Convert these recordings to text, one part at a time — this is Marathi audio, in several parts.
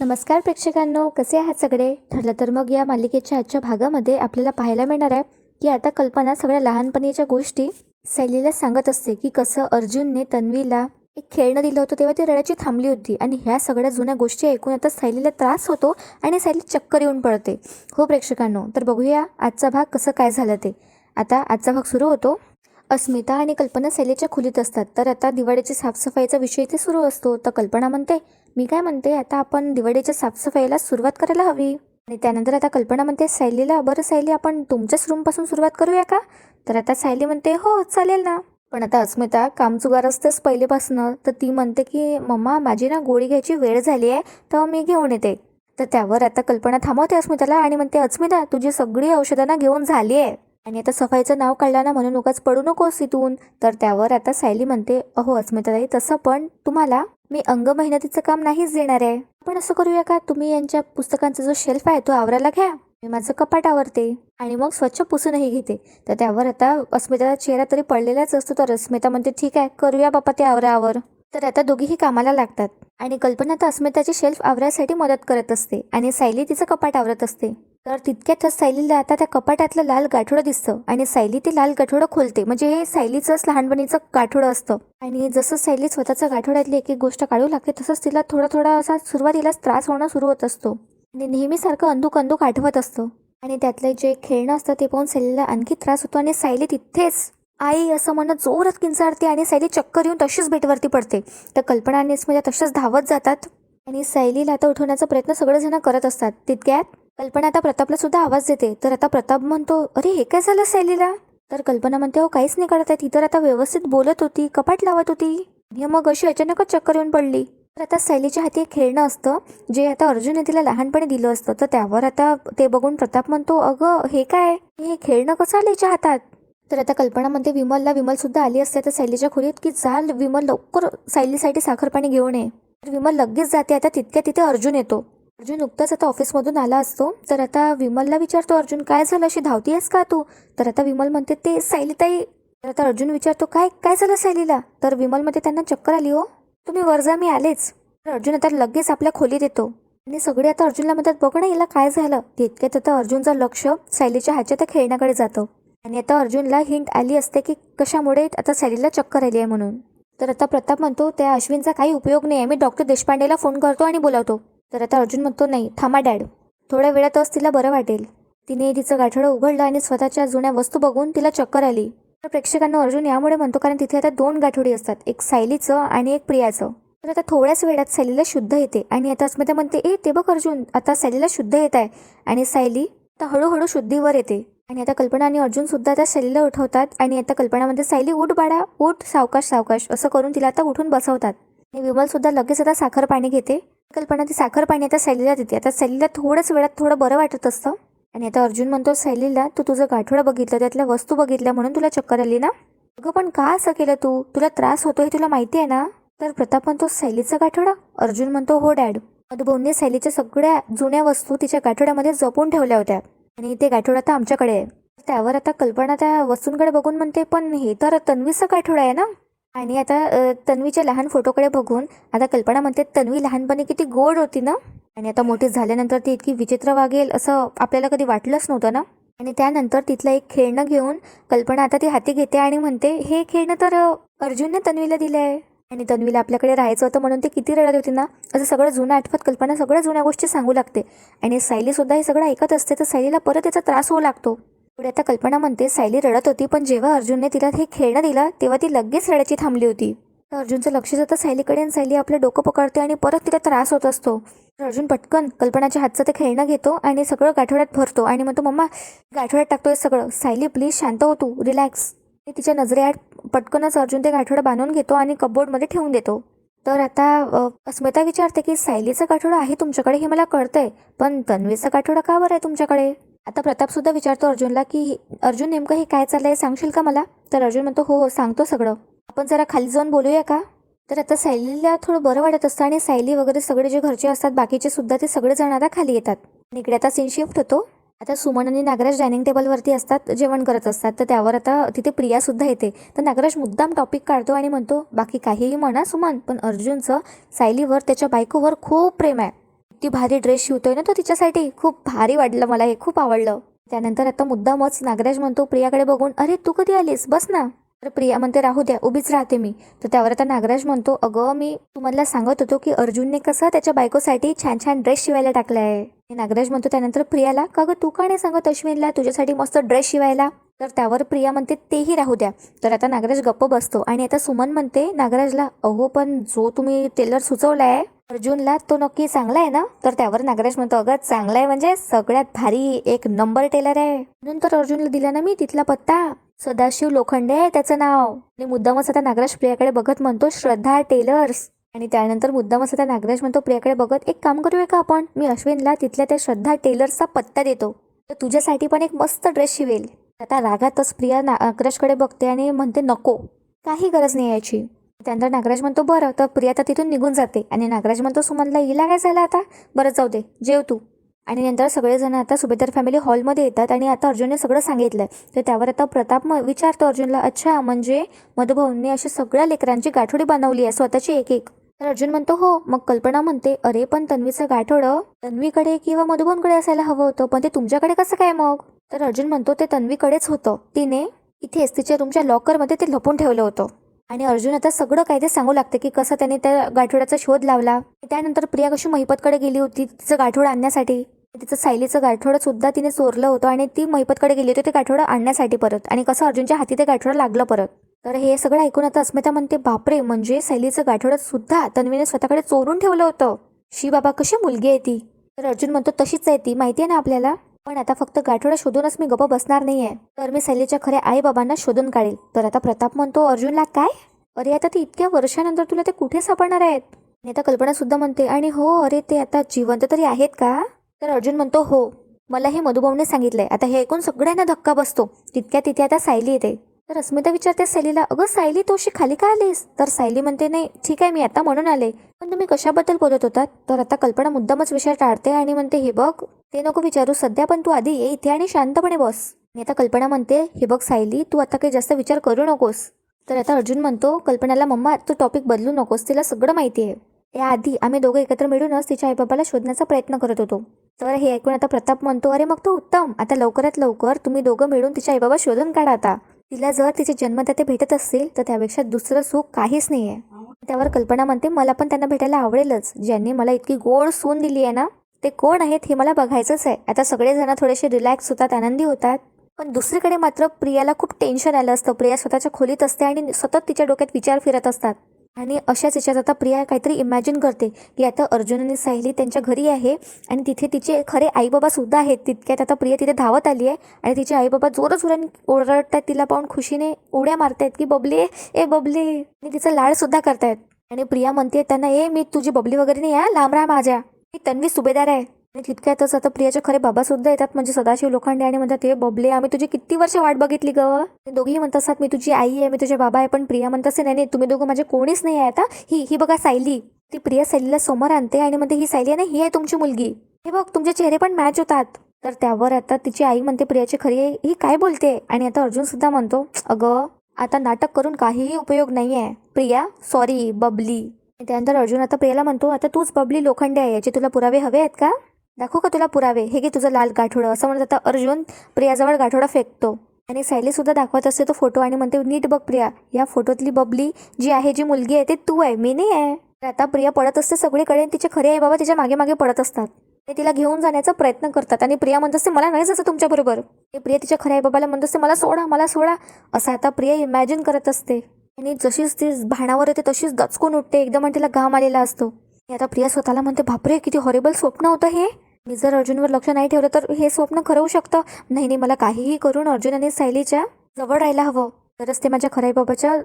नमस्कार प्रेक्षकांनो कसे आहात सगळे? ठरलं तर मग या मालिकेच्या आजच्या भागामध्ये आपल्याला पाहायला मिळणार आहे की आता कल्पना सगळ्या लहानपणीच्या गोष्टी सैलीला सांगत असते की कसं अर्जुनने तन्वीला एक खेळणं दिलं होतं तेव्हा ती रडायची थांबली होती. आणि ह्या सगळ्या जुन्या गोष्टी ऐकून आता सैलीला त्रास होतो आणि शैली चक्कर येऊन पडते हो प्रेक्षकांनो तर बघूया आजचा भाग कसं काय झालं ते. आता आजचा भाग सुरू होतो. अस्मिता आणि कल्पना सैलीच्या खोलीत असतात. तर आता दिवाळीची साफसफाईचा विषय इथे सुरू असतो. तर कल्पना म्हणते मी काय म्हणते आता आपण दिवाळीच्या साफसफाईला सुरुवात करायला हवी. आणि त्यानंतर आता कल्पना म्हणते सायलीला बरं सायली आपण तुमच्याच रूमपासून सुरुवात करूया का? तर आता सायली म्हणते हो चालेल ना. पण आता अस्मिता कामचुगार असतेच पहिलेपासनं तर ती म्हणते की मम्मा माझी ना गोळी घ्यायची वेळ झाली आहे तर मी घेऊन येते. तर त्यावर आता कल्पना थांबवते अस्मिताला आणि म्हणते अस्मिता तुझी सगळी औषधं ना घेऊन झाली आहे. आणि आता सफाईचं नाव काढलं ना म्हणून उगाच पडू नकोस तिथून तर त्यावर आता सायली म्हणते अहो अस्मिताताई तसं पण तुम्हाला मी अंग मेहनतीचं काम नाहीच देणार आहे. आपण असं करूया का? तुम्ही यांच्या पुस्तकांचा जो शेल्फ आहे तो आवरायला घ्या. मी माझं कपाट आवरते आणि मग स्वच्छ पुसूनही घेते. तर त्यावर आता अस्मिताचा चेहरा तरी पडलेलाच असतो. तर अस्मिता म्हणते ठीक आहे करूया बापा ते आवरा आवर तर आता दोघीही कामाला लागतात आणि कल्पना तर अस्मिताची शेल्फ आवरायसाठी मदत करत असते आणि सायली तिचं कपाट आवरत असते. तर तितक्यातच सायलीला आता त्या कपाटातलं लाल गाठोडं दिसतं. आणि सायली ते लाल गाठोडं खोलते. म्हणजे हे सायलीचंच लहानपणीचं गाठोडं असतं. आणि जसं सायली स्वतःच्या गाठोड्यातली एक एक गोष्ट काढू लागते तसंच तिला थोडा थोडा असा सुरुवातीलाच त्रास होणं सुरू होत असतो. आणि नेहमीसारखं अंदूक अंदूक आठवत असतं. आणि त्यातलं जे खेळणं असतं ते पाहून सायलीला आणखी त्रास होतो. आणि सायली तिथेच आई असं म्हणत जोरात किंचाळते आणि सायली चक्कर येऊन तशीच बेटवरती पडते. तर कल्पना आणि म्हणजे तशाच धावत जातात. आणि सायलीला आता उठवण्याचा प्रयत्न सगळेजण करत असतात. तितक्यात कल्पना आता प्रतापला सुद्धा आवाज देते. तर आता प्रताप म्हणतो अरे हे काय झालं सैलीला तर कल्पना म्हणते हो काहीच नाही करत आहे. ती तर आता व्यवस्थित बोलत होती कपाट लावत होती. आणि मग अशी अचानकच चक्कर येऊन पडली. तर आता सैलीच्या हाती एक खेळणं असतं जे आता अर्जुनने तिला लहानपणी दिलं असतं. तर त्यावर आता ते बघून प्रताप म्हणतो अगं हे काय? हे खेळणं कसं आलं याच्या हातात? तर आता कल्पना म्हणते विमलला विमल सुद्धा आली असते तर सैलीच्या खोलीत की जा विमल लवकर सायलीसाठी साखर पाणी घेऊन ये. तर विमल लगेच जाते आता तितक्या तिथे अर्जुन येतो. अर्जुन नुकताच आता ऑफिसमधून आला असतो. तर आता विमलला विचारतो अर्जुन काय झालं? अशी धावती आहेस का तू? तर आता विमल म्हणते ते सायलीताई. तर आता अर्जुन विचारतो काय काय झालं सायलीला? तर विमल म्हणते त्यांना चक्कर आली हो. तुम्ही वरजा मी आलेच. तर अर्जुन आता लगेच आपल्या खोलीत येतो. आणि सगळे आता अर्जुनला म्हणतात बघ ना हिला काय झालं? तितक्यात आता अर्जुनचं लक्ष सायलीच्या हातच्या त्या खेळण्याकडे जातं. आणि आता अर्जुनला हिंट आली असते की कशामुळे आता सायलीला चक्कर आली आहे म्हणून. तर आता प्रताप म्हणतो त्या अश्विनचा काही उपयोग नाही आहे. मी डॉक्टर देशपांडेला फोन करतो आणि बोलावतो. तर आता अर्जुन म्हणतो नाही थांबा डॅड. थोड्या वेळातच तिला बरं वाटेल. तिने तिचं गाठोडं उघडलं आणि स्वतःच्या जुन्या वस्तू बघून तिला चक्कर आली. तर प्रेक्षकांना अर्जुन यामुळे म्हणतो कारण तिथे आता दोन गाठोडी असतात एक सायलीचं आणि एक प्रियाचं. तर आता थोड्याच वेळात सायलीला शुद्ध येते आणि आता अस्मिता म्हणते ए ते बघ अर्जुन आता सायलीला शुद्ध येत आहे. आणि सायली आता हळूहळू शुद्धीवर येते. आणि आता कल्पना आणि अर्जुन सुद्धा त्या सायलीला उठवतात आणि आता कल्पनामध्ये सायली उठ बाळा उठ सावकाश सावकाश. असं करून तिला आता उठून बसवतात. आणि विमल सुद्धा लगेच आता साखर पाणी घेते. कल्पना ती साखर पाणी आता सैलीला देते. आता सैलीला थोड्याच वेळात थोडं बरं वाटत असतं. आणि आता अर्जुन म्हणतो सैलीला तू तुझं गाठोडा बघितलं त्यातल्या वस्तू बघितल्या म्हणून तुला चक्कर आली ना? अगं पण का असं केलं तू? तुला त्रास होतो हे तुला माहिती आहे ना? तर प्रताप म्हणतो सैलीचा गाठोडा? अर्जुन म्हणतो हो डॅड. मधुभाऊने सैलीच्या सगळ्या जुन्या वस्तू तिच्या गाठोड्यामध्ये जपून ठेवल्या होत्या. आणि ते गाठोडा आता आमच्याकडे आहे. त्यावर आता कल्पना त्या वस्तूंकडे बघून म्हणते पण हे तर तन्वीचा गाठोडा आहे ना? आणि आता तन्वीच्या लहान फोटोकडे बघून आता कल्पना म्हणते तन्वी लहानपणी किती गोड होती ना? आणि आता मोठी झाल्यानंतर ती इतकी विचित्र वागेल असं आपल्याला कधी वाटलंच नव्हतं ना? आणि त्यानंतर तिथलं एक खेळणं घेऊन कल्पना आता ती हाती घेते आणि म्हणते हे खेळणं तर अर्जुनने तन्वीला दिलं आहे आणि तन्वीला आपल्याकडे राहायचं होतं म्हणून ती किती रडत होती ना? असं सगळं जुनं आठवत कल्पना सगळ्या जुन्या गोष्टी सांगू लागते. आणि सायली सुद्धा हे सगळं ऐकत असते तर सायलीला परत याचा त्रास होऊ लागतो. पुढे आता कल्पना म्हणते सायली रडत होती पण जेव्हा अर्जुनने तिला हे खेळणं दिलं तेव्हा ती लगेच रडायची थांबली होती. तर अर्जुनचं लक्ष जातं सायलीकडे आणि सायली आपलं डोकं पकडते आणि परत तिला त्रास होत असतो. तर अर्जुन पटकन कल्पनाच्या हातचं ते खेळणं घेतो आणि सगळं गाठवड्यात भरतो आणि म्हणतो मम्मा गाठवड्यात टाकतोय सगळं. सायली प्लीज शांत हो तू. रिलॅक्स आणि तिच्या नजरेआड पटकनच अर्जुन ते गाठोडं बांधून घेतो आणि कपबोर्डमध्ये ठेवून देतो. तर आता अस्मिता विचारते की सायलीचा गाठोडा आहे तुमच्याकडे? हे मला कळतंय. पण तन्वीचं गाठोडा का बरं आहे तुमच्याकडे? आता प्रताप सुद्धा विचारतो अर्जुनला की अर्जुन नेमकं हे काय चाललंय? सांगशील का मला? तर अर्जुन म्हणतो हो हो सांगतो सगळं. आपण जरा खाली जाऊन बोलूया का? तर आता सायलीला थोडं बरं वाटत असतं आणि सायली वगैरे सगळे जे घरचे असतात बाकीचे सुद्धा ते सगळे जण आता खाली येतात. इकडे आता सीन शिफ्ट होतो. आता सुमन आणि नागराज डायनिंग टेबलवरती असतात जेवण करत असतात. तर त्यावर आता तिथे प्रिया सुद्धा येते. तर नागराज मुद्दाम टॉपिक काढतो आणि म्हणतो बाकी काहीही म्हणा सुमन पण अर्जुनचं सायलीवर त्याच्या बायकोवर खूप प्रेम आहे. किती भारी ड्रेस शिवतोय ना तो तिच्यासाठी? खूप भारी वाटलं मला हे खूप आवडलं. त्यानंतर आता मुद्दामच नागराज म्हणतो प्रियाकडे बघून अरे तू कधी आलीस? बस ना. तर प्रिया म्हणते राहू द्या उभीच राहते मी. तर त्यावर आता नागराज म्हणतो अगं मी तुम्हाला सांगत होतो की अर्जुनने कसं त्याच्या बायकोसाठी छान छान ड्रेस शिवायला टाकला आहे नागराज म्हणतो त्यानंतर प्रियाला का गं तू का नाही सांगत अश्विनला तुझ्यासाठी मस्त ड्रेस शिवायला? तर त्यावर प्रिया म्हणते तेही राहू द्या. तर आता नागराज गप्प बसतो आणि आता सुमन म्हणते नागराजला अहो पण जो तुम्ही टेलर सुचवला आहे अर्जुनला तो नक्की चांगला आहे ना? तर त्यावर नागराज म्हणतो अगं चांगला आहे म्हणजे सगळ्यात भारी एक नंबर टेलर आहे. म्हणून तर अर्जुनला दिला ना मी तिथला पत्ता. सदाशिव लोखंडे आहे त्याचं नाव. आणि मुद्दामच आता नागराज प्रियाकडे बघत म्हणतो श्रद्धा टेलर्स आणि त्यानंतर मुद्दामच आता नागराज म्हणतो प्रियाकडे बघत एक काम करूया का आपण? मी अश्विनला तिथल्या त्या श्रद्धा टेलर्सचा पत्ता देतो. तर तुझ्यासाठी पण एक मस्त ड्रेस शिवेल. आता रागातच प्रिया नागराजकडे बघते आणि म्हणते नको. काही गरज नाही याची. त्यानंतर नागराज म्हणतो बरं तर प्रिया तर तिथून निघून जाते. आणि नागराज म्हणतो सुमनला हिला काय झालं आता? बरं जाऊ दे जेव तू. आणि नंतर सगळेजण आता सुभेदार फॅमिली हॉलमध्ये येतात आणि आता अर्जुनने सगळं सांगितलंय. तर त्यावर आता प्रताप म- विचारतो अर्जुनला अच्छा म्हणजे मधुभाऊंनी अशी सगळ्या लेकरांची गाठोडी बनवली आहे स्वतःची एक एक? तर अर्जुन म्हणतो हो. मग कल्पना म्हणते अरे पण तन्वीचं गाठोडं तन्वीकडे किंवा मधुभाऊंकडे असायला हवं होतं पण ते तुमच्याकडे कसं काय मग? तर अर्जुन म्हणतो ते तन्वीकडेच होतं. तिने इथेच तिच्या रूमच्या लॉकरमध्ये ते लपून ठेवलं होतं. आणि अर्जुन आता सगळं काय ते सांगू लागते की कसं त्याने त्या गाठोड्याचा शोध लावला. त्यानंतर प्रिया कशी महिपतकडे गेली होती तिचं गाठोडं आणण्यासाठी. तिचं सायलीचं गाठोडं सुद्धा तिने चोरलं होतं आणि ती महिपतकडे गेली होती ते गाठोडं आणण्यासाठी परत. आणि कसं अर्जुनच्या हाती ते गाठोडं लागलं परत. तर हे सगळं ऐकून आता अस्मिता म्हणते बापरे म्हणजे सायलीचं गाठोडं सुद्धा तन्वीने स्वतःकडे चोरून ठेवलं होतं. शी बाबा कशी मुलगी आहे ती? तर अर्जुन म्हणतो तशीच आहे ती. माहिती आहे ना आपल्याला? पण आता फक्त गाठोडा शोधूनच मी गप्प बसणार नाहीये. तर मी सैलीच्या खऱ्या आई बाबांना शोधून काढेल. तर आता प्रताप म्हणतो अर्जुनला काय? अरे आता ते इतक्या वर्षानंतर तुला ते कुठे सापडणार आहेत? आणि आता कल्पना सुद्धा म्हणते आणि हो अरे ते आता जिवंत तरी आहेत का? तर अर्जुन म्हणतो हो मला हे मधुभाऊने सांगितलंय. आता हे ऐकून सगळ्यांना धक्का बसतो. तितक्या तिथे आता सायली येते. तर अस्मिता विचारते सायलीला अगं सायली तोशी खाली का आलीस? तर सायली म्हणते नाही ठीक आहे मी आता म्हणून आले. पण तुम्ही कशाबद्दल बोलत होतात? तर आता कल्पना मुद्दामच विषय टाळते आणि म्हणते हे बघ ते नको विचारू सध्या पण तू आधी ये इथे आणि शांतपणे बस. आणि आता कल्पना म्हणते हे बघ सायली तू आता काही जास्त विचार करू नकोस. तर आता अर्जुन म्हणतो कल्पनाला मम्मा तू टॉपिक बदलू नकोस तिला सगळं माहिती आहे. याआधी आम्ही दोघं एकत्र मिळूनच तिच्या आईबाबाला शोधण्याचा प्रयत्न करत होतो. तर हे ऐकून आता प्रताप म्हणतो अरे मग तो उत्तम आता लवकरात लवकर तुम्ही दोघं मिळून तिच्या आईबाबा शोधून काढा आता. तिला जर तिचे जन्मदाते भेटत असतील तर त्यापेक्षा दुसरं सुख काहीच नाही आहे त्यावर कल्पना म्हणते मला पण त्यांना भेटायला आवडेलच. ज्यांनी मला इतकी गोड सून दिली आहे ना ते कोण आहेत हे मला बघायचंच आहे. आता सगळेजण थोडेसे रिलॅक्स होतात आनंदी होतात. पण दुसरीकडे मात्र प्रियाला खूप टेन्शन आलं असतं. प्रिया स्वतःच्या खोलीत असते आणि सतत तिच्या डोक्यात विचार फिरत असतात. आणि अशाच याच्यात आता प्रिया काहीतरी इमॅजिन करते की आता अर्जुन आणि सायली त्यांच्या घरी आहे आणि तिथे तिचे खरे आईबाबा सुद्धा आहेत. तितक्यात आता प्रिया तिथे धावत आली आहे आणि तिचे आईबाबा जोर जोराने ओरडतात तिला पाहून खुशीने उड्या मारतायत की बबली ए बबली आणि तिचा लाड सुद्धा करतायत. आणि प्रिया म्हणते त्यांना ए मी तुझी बबली वगैरे नाही आहे लांब राहा माझ्या. मी तन्वी सुभेदार आहे. आणि तितक्यातच आता प्रियाचे खरे बाबा सुद्धा येतात म्हणजे सदाशिव लोखंडे आणि म्हणतात हे बबले आम्ही तुझी किती वर्ष वाट बघितली ग? ते दोघेही म्हणत असतात मी तुझी आई आहे मी तुझे बाबा आहे पण प्रिया म्हणत असते नाही नाही तुम्ही दोघं माझे कोणीच नाही आहे आता. ही ही बघा सायली. ती प्रिया सायलीला समोर आणते आणि म्हणते ही सायली आहे ना ही आहे तुमची मुलगी. हे बघ तुमचे चेहरे पण मॅच होतात. तर त्यावर आता तिची आई म्हणते प्रियाची खरी ही काय बोलते? आणि आता अर्जुन सुद्धा म्हणतो अगं आता नाटक करून काहीही उपयोग नाही आहे प्रिया सॉरी बबली. त्यानंतर अर्जुन आता प्रियाला म्हणतो आता तूच बबली लोखंडे आहे याचे तुला पुरावे हवे आहेत का? दाखवू का तुला पुरावे? हे की तुझं लाल गाठोडं. असं म्हणत आता अर्जुन प्रियाजवळ गाठोडा फेकतो. आणि सायली सुद्धा दाखवत असते तो फोटो आणि म्हणते नीट बघ प्रिया या फोटोतली बबली जी आहे जी मुलगी आहे ते तू आहे मी नाही आहे. तर आता प्रिया पडत असते सगळीकडे तिचे खरे आई बाबा तिच्यामागे मागे पडत असतात. ते तिला घेऊन जाण्याचा प्रयत्न करतात आणि प्रिया म्हणत असते मला नाही जायचं तुमच्याबरोबर ते प्रिया तिच्या खऱ्या आई बाबाला म्हणत असते मला सोडा मला सोडा. असं आता प्रिया इमॅजिन करत असते. आणि जशीच ती भाणावर येते तशीच दचकून उठते. एकदम आणि तिला घाम आलेला असतो. आता प्रिया स्वतःला म्हणते बापरे किती हॉरेबल स्वप्न होतं हे. मी जर अर्जुनवर लक्ष नाही ठेवलं तर हे स्वप्न खरवू शकतं. नाही नाही मला काहीही करून अर्जुन आणि सायलीच्या जवळ राहायला हवं. तरच ते माझ्या खऱ्या बाबाच्या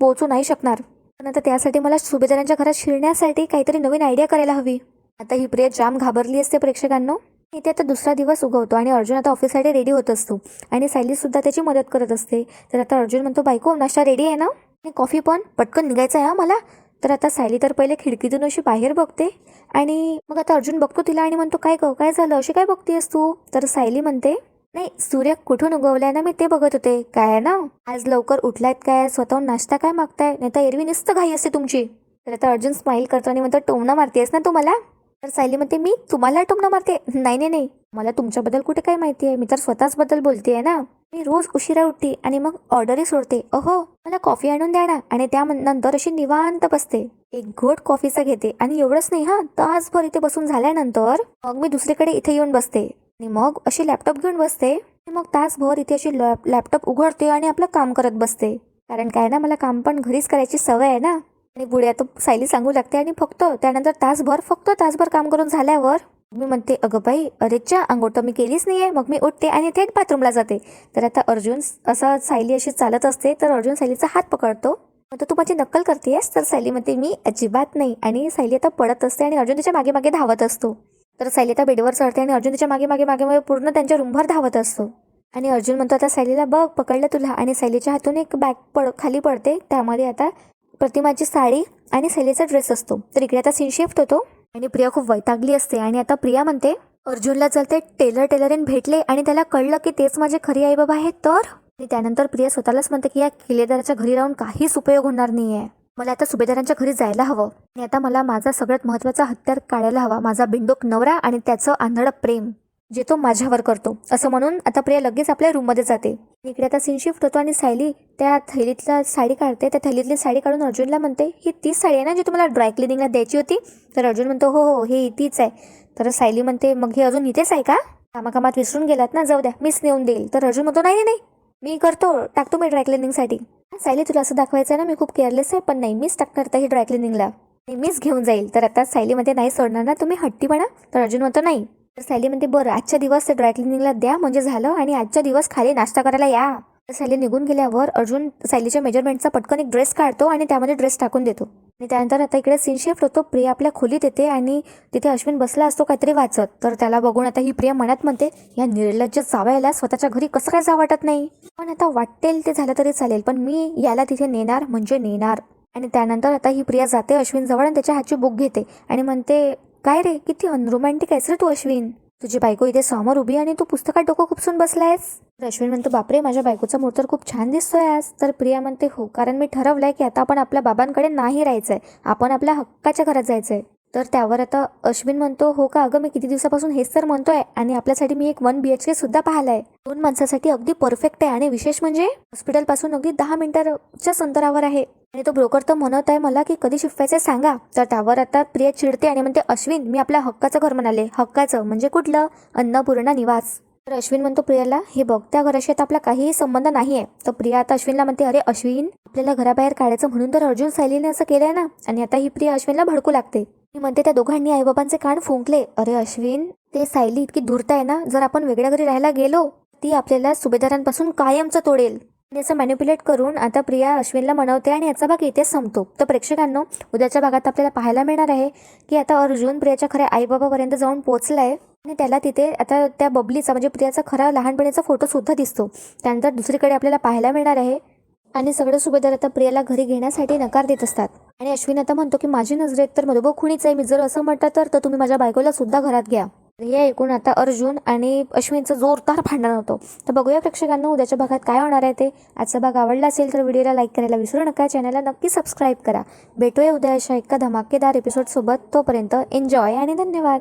पोहोचू नाही शकणार. पण आता त्यासाठी मला सुभेदारांच्या घरात शिरण्यासाठी काहीतरी नवीन आयडिया करायला हवी. आता ही प्रिया जाम घाबरली असते प्रेक्षकांनो. इथे आता दुसरा दिवस उगवतो आणि अर्जुन आता ऑफिससाठी रेडी होत असतो. आणि सायली सुद्धा त्याची मदत करत असते. तर आता अर्जुन म्हणतो बायको नाश्ता रेडी आहे ना? आणि कॉफी पण पटकन निघायचं आहे हा मला. तर आता सायली तर पहिले खिडकीतून अशी बाहेर बघते आणि मग आता अर्जुन बघतो तिला आणि म्हणतो काय गं काय झालं? अशी काय बघतेस तू? तर सायली म्हणते नाही सूर्य कुठून उगवलाय ना मी ते बघत होते. काय आहे ना? आज लवकर उठलायत काय? स्वतःहून नाश्ता काय मागताय? नाही तर एरवी नुसतं घाई असते तुमची. तर आता अर्जुन स्माईल करतो आणि म्हणतो टोमणं मारतेस ना तू मला तर सायली म्हणते मी? तुम्हाला टोमणं मारते? नाही नाही नाही. मला तुमच्याबद्दल कुठे काय माहिती आहे? मी तर स्वतःच बद्दल बोलते ना. मी रोज उशिरा उठते आणि मग ऑर्डरही सोडते. अहो मला कॉफी आणून द्या ना. आणि त्या नंतर अशी निवांत बसते. एक घोट कॉफीचा घेते. आणि एवढंच नाही हा तासभर इथे बसून झाल्यानंतर मग मी दुसरीकडे इथे येऊन बसते. आणि मग अशी लॅपटॉप घेऊन बसते. मग तासभर इथे अशी लॅप लॅपटॉप उघडते आणि आपलं काम करत बसते. कारण काय ना मला काम पण घरीच करायची सवय आहे ना. आणि बुड्या तो सायली सांगू लागते आणि फक्त त्यानंतर तासभर फक्त तासभर काम करून झाल्यावर मी म्हणते अगं बाई अरेच्या आंघोळ तर मी केलीच नाही आहे मग मी उठते आणि थेट बाथरूमला जाते. तर आता अर्जुन असं सायली अशी चालत असते तर अर्जुन सायलीचा हात पकडतो. म्हणतो तू माझी नक्कल करतेस तर सायली म्हणते मी अजिबात नाही. आणि सायली आता पडत असते आणि अर्जुन तिच्यामागे मागे धावत असतो. तर सायली आता बेडवर चढते आणि अर्जुन तिच्यामागे मागे मागे मागे पूर्ण त्यांच्या रूमभर धावत असतो. आणि अर्जुन म्हणतो आता सायलीला बघ पकडलं तुला. आणि सायलीच्या हातून एक बॅग पड खाली पडते. त्यामध्ये आता प्रतिमाची साडी आणि सायलीचा ड्रेस असतो. तर इकडे आता सीन शिफ्ट होतो. आणि प्रिया खूप वैतागली असते आणि आता प्रिया म्हणते अर्जुनला जर ते टेलर टेलरीन भेटले आणि त्याला कळलं की तेच माझे खरी आई बाबा आहेत तर? आणि त्यानंतर प्रिया स्वतःलाच म्हणते की या किल्लेदाराच्या घरी राहून काहीच उपयोग होणार नाहीये. मला आता सुभेदारांच्या घरी जायला हवं. आणि आता मला माझा सगळ्यात महत्त्वाचा हत्यार काढायला हवा. माझा बिंडोक नवरा आणि त्याचं आंधळं प्रेम जे तो माझ्यावर करतो. असं म्हणून आता प्रिया लगेच आपल्या रूममध्ये जाते. इकडे आता सीन शिफ्ट होतो आणि सायली त्या थैलीतला साडी काढते. त्या थैलीतली साडी काढून अर्जुनला म्हणते ही तीच साडी आहे ना जी तुम्हाला ड्राय क्लिनिंगला द्यायची होती? तर अर्जुन म्हणतो हो हो हे तीच आहे. तर सायली म्हणते मग हे अजून इथेच आहे का? कामाकामात विसरून गेलात ना जाऊ द्या मीच नेऊन देईल. तर अर्जुन म्हणतो नाही नाही नाही मी करतो टाकतो मी ड्राय क्लिनिंगसाठी सायली तुला असं दाखवायचं आहे ना मी खूप केअरलेस आहे पण नाही मीच टाकणार तर ही ड्राय क्लिनिंगला मीच घेऊन जाईल. तर आता सायलीमध्ये नाही सोडणार ना तुम्ही हट्टी म्हणा. तर अर्जुन म्हणतो नाही तर सॅली म्हणते बरं आजच्या दिवस ते ड्राय क्लिनिंगला द्या म्हणजे झालं आणि आजच्या दिवस खाली नाश्ता करायला या. तर सॅली निघून गेल्यावर अर्जुन सॅलीच्या मेजरमेंटचा पटकन एक ड्रेस काढतो आणि त्यामध्ये ड्रेस टाकून देतो. आणि त्यानंतर आता इकडे सीन शिफ्ट होतो. प्रिया आपल्या खोलीत येते आणि तिथे अश्विन बसला असतो काहीतरी वाचत. तर त्याला बघून आता ही प्रिया मनात म्हणते या निर्लज्ज जावायला स्वतःच्या घरी कसं काय जा वाटत नाही? पण आता वाटेल ते झालं तरी चालेल पण मी याला तिथे नेणार म्हणजे नेणार. आणि त्यानंतर आता ही प्रिया जाते अश्विन जवळ आणि त्याच्या हातची बुक घेते आणि म्हणते काय रे? किती अनरोमॅन्टिक आहेस रे तू अश्विन. तुझी बायको इथे समोर उभी आणि तू पुस्तकात डोकं खुपसून बसलायस. तर अश्विन म्हणतो बापरे माझ्या बायकोचा मूड तर खूप छान दिसतोय आज. तर प्रिया म्हणते हो कारण मी ठरवलंय की आता आपण आपल्या बाबांकडे नाही राहायचंय. आपण आपल्या हक्काच्या घरात जायचंय. तर त्यावर आता अश्विन म्हणतो हो का? अगं मी किती दिवसापासून हेच तर म्हणतोय आणि आपल्यासाठी मी एक वन बी एच के सुद्धा पाहिलाय. दोन माणसासाठी अगदी परफेक्ट आहे आणि विशेष म्हणजे हॉस्पिटलपासून अगदी दहा मिनिटाच्या अंतरावर आहे. आणि तो ब्रोकर तर म्हणत आहे मला की कधी शिफ्टायचं सांगा. तर त्यावर आता प्रिया चिडते आणि म्हणते अश्विन मी आपल्या हक्काचं घर म्हणाले. हक्काचं म्हणजे कुठलं? अन्नपूर्णा निवास. तर अश्विन म्हणतो प्रियाला हे बघ त्या घराशी आता आपला काहीही संबंध नाही आहे तर प्रिया आता अश्विनला म्हणते अरे अश्विन आपल्याला घराबाहेर काढायचं म्हणून तर अर्जुन सायलीने असं केलंय ना आणि आता ही प्रिया अश्विनला भडकू लागते. ती म्हणते त्या दोघांनी आईबाबांचे कान फुंकले. अरे अश्विन ते सायली इतकी धुरत आहे ना जर आपण वेगळ्या घरी राहायला गेलो ती आपल्याला सुभेदारांपासून कायमचं तोडेल. याचं मॅन्युप्युलेट करून आता प्रिया अश्विनला म्हणवते आणि याचा भाग इथेच संपतो. तर प्रेक्षकांनो उद्याच्या भागात आपल्याला पाहायला मिळणार आहे की आता अर्जुन प्रियाच्या खऱ्या आईबाबापर्यंत जाऊन पोहोचलाय. आणि त्याला तिथे आता त्या बबलीचा म्हणजे प्रियाचा खरा लहानपणीचा फोटो सुद्धा दिसतो. त्यानंतर दुसरीकडे आपल्याला पाहायला मिळणार आहे. आणि सगळे सुभेदार आता प्रियाला घरी घेण्यासाठी नकार देत असतात. आणि अश्विन आता म्हणतो की माझी नजरेत तर मधोबो खुणीच आहे. मी जर असं म्हटलं तर तर तुम्ही माझ्या बायकोला सुद्धा घरात घ्या. हे ऐकून आता अर्जुन आणि अश्विनचं जोरदार भांडण होतं. तर बघूया प्रेक्षकांना उद्याच्या भागात काय होणार आहे ते. आजचा भाग आवडला असेल तर व्हिडिओला लाईक करायला विसरू नका. चॅनलला नक्की सबस्क्राईब करा. भेटूया उद्या अशा एका धमाकेदार एपिसोडसोबत तोपर्यंत एन्जॉय आणि धन्यवाद.